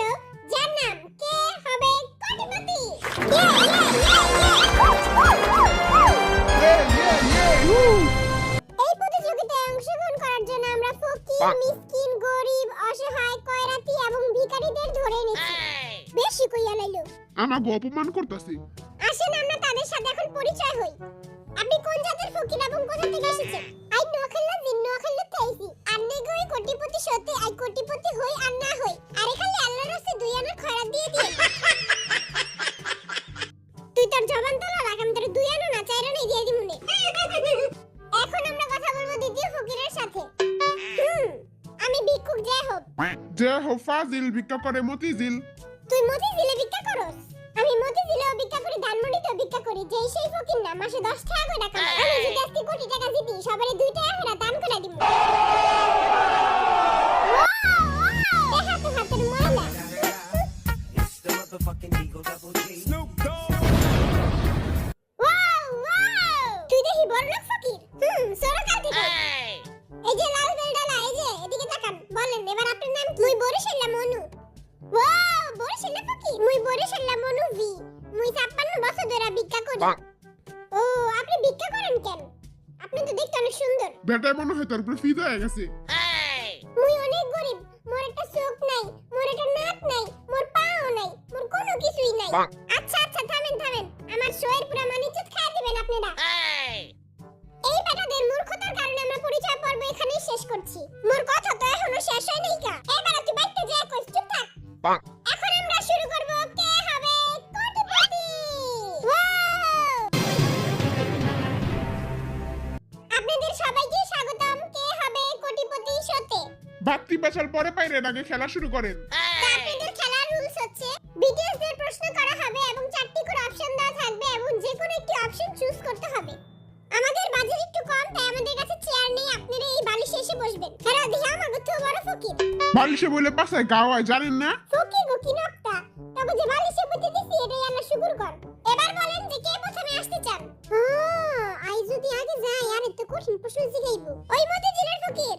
Reality যার নাম কে হবে কোটিপতি? এই প্রতিযোগিতায় অংশগ্রহণ করার জন্য আমরা ফকির মিসকিন গরিব অসহায় কয়রাতি এবং ভিখারিদের ধরে নিচ্ছি। বেশি কইয়া লাইলো। আমাকে অপমান করতেছি। আসেন আমরা তাদের সাথে এখন পরিচয় হই। আপনি কোন জাতের ফকির এবং কোথা থেকে এসেছেন? আই নোয়াখাল্লা জিন নোয়াখাল্লা তেইছি আর নেগই কোটিপতি সত্যি আই কোটিপতি হই আর না হই আরে খালি আল্লাহর রাস্তায় দুই আনার খয়রাত দিয়ে দিয়ে। তুই তোর জবান তো রাখ আমি তোর দুই আনা না চাইরা নাই দিয়ে দিমুনে এখন আমরা কথা বলব দ্বিতীয় ফকিরের সাথে। হুম আমি ভিক্ষুক জয় হোক। যে হো ফাজিল ভিক্ষা করে মতিঝিল। তুই মতিঝিলে ভিক্ষা করস? আমি মতিঝিলেও করি যেই সেই ফকির না মাসে দশ টাকা করে টাকা পায়। আমি যদি আজকে কোটি টাকা জিতি সবারে দুই টাকা করে দান করে দিব তুই দেখি বড় লোক ফকির? হুম সরকার থেকে। এই যে লাল বেলডালা এই যে এদিকে তাকান। বলেন এবার আপনার নাম কি? মুই বরিশাল্লা মনু। ওয়াও বরিশাল্লা ফকির? মুই বরিশাল্লা মনু ভি। মুই 56 বছর ধরে ভিক্ষা করি। ও আপনি ভিক্ষা করেন কেন? আপনি তো দেখতে অনেক সুন্দর। বেটা মনে হয় তার উপরে ফিদা হয়ে গেছে। মুই অনেক গরিব। মোর একটা চোখ নাই মোর একটা নাক নাই মোর পাও নাই মোর কোনো কিছুই নাই। আচ্ছা আচ্ছা থামেন থামেন। আমার শোয়ের বাত্তি বেচার পরে পাইরে আগে খেলা শুরু করেন। আপনাদের খেলার রুলস হচ্ছে বিটিএস দের প্রশ্ন করা হবে এবং চারটি করে অপশন দেওয়া থাকবে এবং যে কোনো একটি অপশন চুজ করতে হবে। আমাদের বাজেট একটু কম তাই আমাদের কাছে চেয়ার নেই আপনারা এই বালিশে এসে বসবেন। হ্যাঁ দিহা আমাকে তো বড় ফকির। বালিশে বলে গাওয়ায় জানেন না? ফকির গো কি নকটা? তবে যে বালিশে দিছি এটাই আল্লাহ শুকুর কর। এবার বলেন যে কে প্রথমে আসতে চান? আই যদি আগে যাই আর এত কঠিন প্রশ্ন জিগাইব। ওই মতিঝিলের ফকির।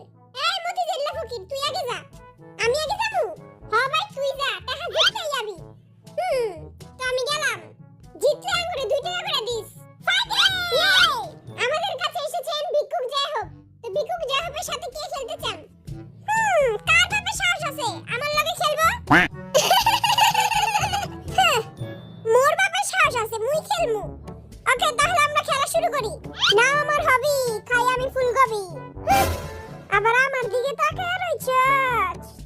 ওকে তাহলে আমরা খেলা শুরু করি। নাও আমার হবি খাই আমি ফুলকপি। আবার আমার দিকে তাকায় রইছ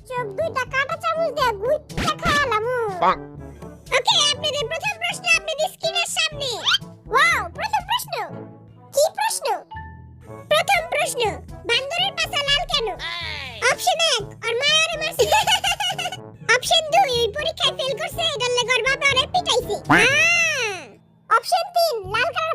চোখ দুইটা কাটা চামচ দিয়ে গুইটা খাওয়ালামু ওকে আপনাদের প্রথম প্রশ্ন আপনাদের স্ক্রিনের সামনে। ওয়াও প্রথম প্রশ্ন। কি প্রশ্ন? প্রথম প্রশ্ন বান্দরের পাছা লাল কেন? অপশন এক আর মায়ের মারছে অপশন দুই ওই পরীক্ষায় ফেল করছে এটার লেগে ওর বাবা ওরে পিটাইছে। অপশন 3 লাল কালার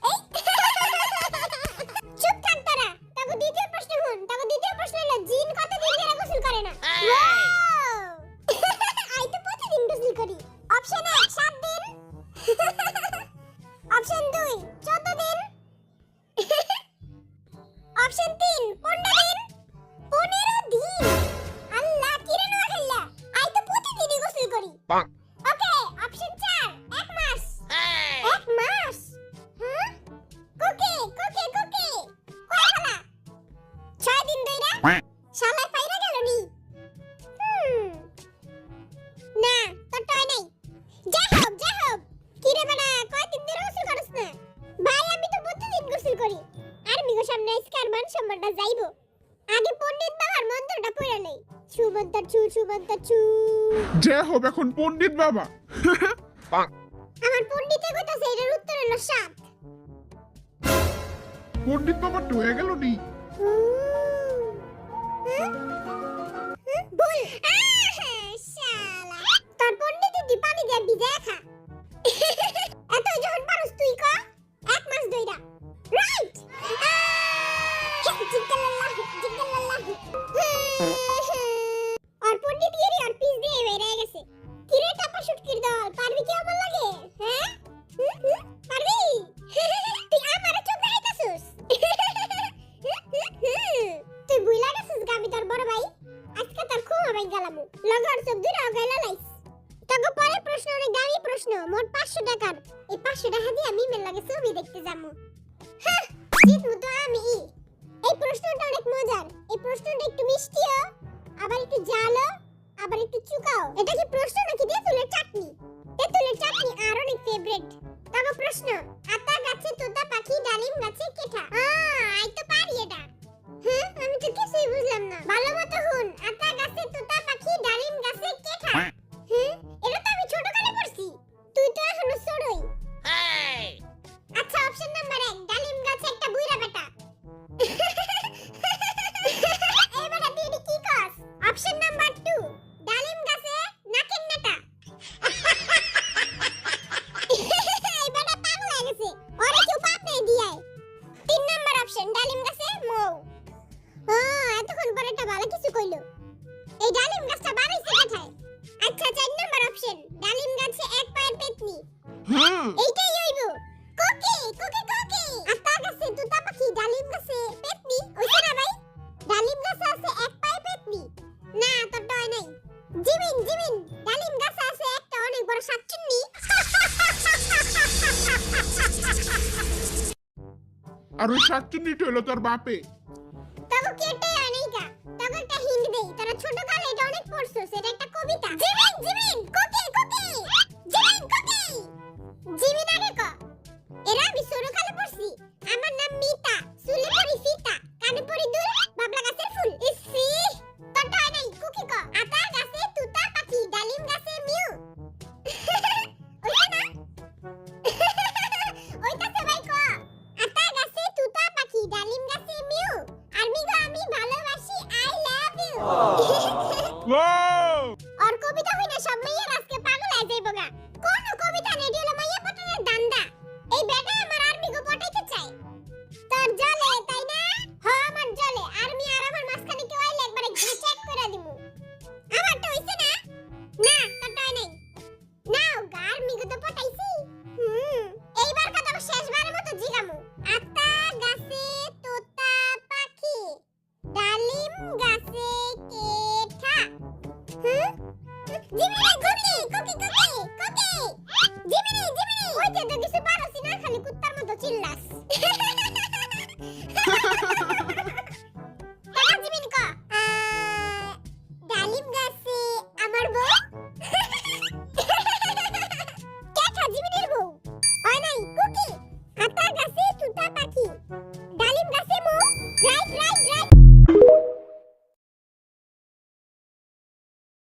সুমন্তাচ্ছু সুমন্তাচ্ছু যে হবে এখন পণ্ডিত বাবা। আমার পণ্ডিতে কইতাছে এটার উত্তর হলো সাত। পণ্ডিত বাবা হয়ে গেল নি? প্রশ্নটা অনেক মজার। এই প্রশ্নটা একটু মিষ্টিও, আবার একটু ঝালও আবার একটু চুকাও। এটা কি প্রশ্ন নাকি তেঁতুলের চাটনি? তেঁতুলের চাটনি আর অনেক ফেভারিট তবে প্রশ্ন, আতা গাছে, তোতা পাখি, ডালিম গাছে, কেঠা? আ আই তো পারি এটা। হ্যাঁ আমি তো কিছু আর ওই শাকচুন্নিটা হলো তোর বাপে। তাকে কেটে একটা আনেই কা তাকে একটা হিন্ট দেই। তারা ছোটকালে এটা অনেক পড়ছো, সেটা একটা কবিতা। Jimin Jimin! 子み